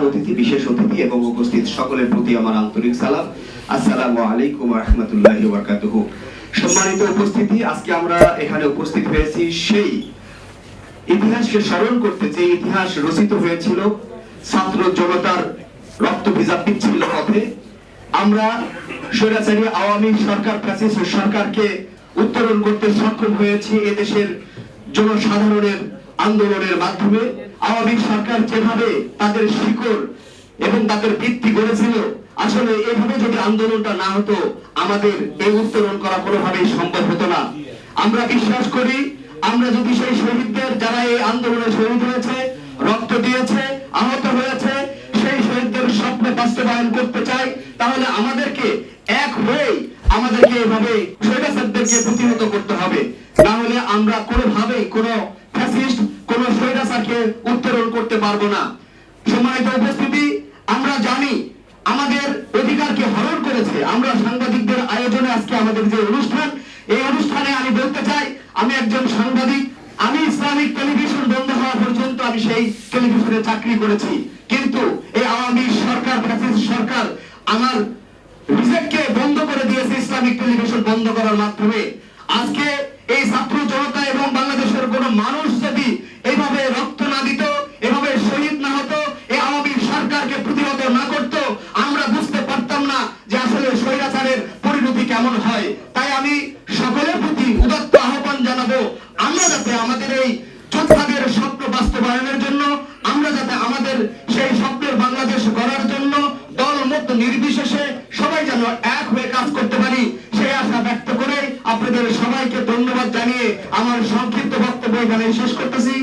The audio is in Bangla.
প্রধান অতিথি, বিশেষ অতিথি এবং উপস্থিত সকলের প্রতি আমার আন্তরিক সালাম। আসসালামু আলাইকুম রহমতুল্লাহি ওয়াবারাকাতুহু সম্মানিত উপস্থিতি, আজকে আমরা এখানে উপস্থিত হয়েছি সেই ইতিহাসকে স্মরণ করতে যে ইতিহাস রচিত হয়েছিল, ছাত্র জনতার রক্ত ভিজা পিচ্ছিল পথে। আমরা স্বৈরাচারী আওয়ামী সরকার, ফ্যাসিস্ট সরকারকে উত্তরণ করতে সক্ষম হয়েছি এদেশের জনসাধারণের আন্দোলনের মাধ্যমে আওয়ামী সরকার যেভাবে তাদের শিকড় এবং তাদের ভিত্তি গড়েছিল, আসলে এভাবে যদি আন্দোলনটা না হতো, আমাদের এই উত্তরণ করা কোনোভাবেই সম্ভব হতো না। আমরা বিশ্বাস করি, আমরা যদি সেই শহীদদের, যারা এই আন্দোলনে শহীদ হয়েছে, রক্ত দিয়েছে, আহত হয়েছে, সেই শহীদদের স্বপ্ন বাস্তবায়ন করতে চাই, তাহলে আমাদেরকে এক হয়ে আমাদেরকে এভাবে স্বৈরাচারদেরকে প্রতিহত করতে হবে না হলে আমরা কোনোভাবেই কোনো ফ্যাসিস্ট কোন স্বৈরাচারকে উত্তরণ করতে পারব না। সম্মানিত উপস্থিতি, আমরা জানি আমাদের অধিকারকে হরণ করেছে। আমরা সাংবাদিকদের আয়োজনে আজকে আমাদের যে অনুষ্ঠান, এই অনুষ্ঠানে আমি বলতে চাই, আমি একজন সাংবাদিক, আমি ইসলামিক টেলিভিশন বন্ধ হওয়া পর্যন্ত আমি সেই টেলিভিশনে চাকরি করেছি। কিন্তু এই আওয়ামী সরকার সরকার আমার রিজেক্টকে বন্ধ করে দিয়েছে ইসলামিক টেলিভিশন বন্ধ করার মাধ্যমে। আজকে এই ছাত্র জনতা এবং বাংলাদেশের কোন মানুষ সরকারকে প্রতিহত না করত আমরা বুঝতে পারতাম না যে আসলে স্বৈরাচারের পরিণতি কেমন হয়। তাই আমি সকলের প্রতি উদাত্ত আহ্বান জানাব, আমরা যাতে আমাদের এই যোদ্ধাদের স্বপ্ন বাস্তবায়নের জন্য, আমরা যাতে আমাদের সেই স্বপ্নের বাংলাদেশ গড়ার জন্য দল মত নির্বিশেষে সবাই যেন এক হয়ে কাজ করতে পারি, সেই আশা ব্যক্ত করে আপনাদের সবাইকে ধন্যবাদ জানিয়ে আমার সংক্ষিপ্ত বক্তব্য এখানে শেষ করতেছি।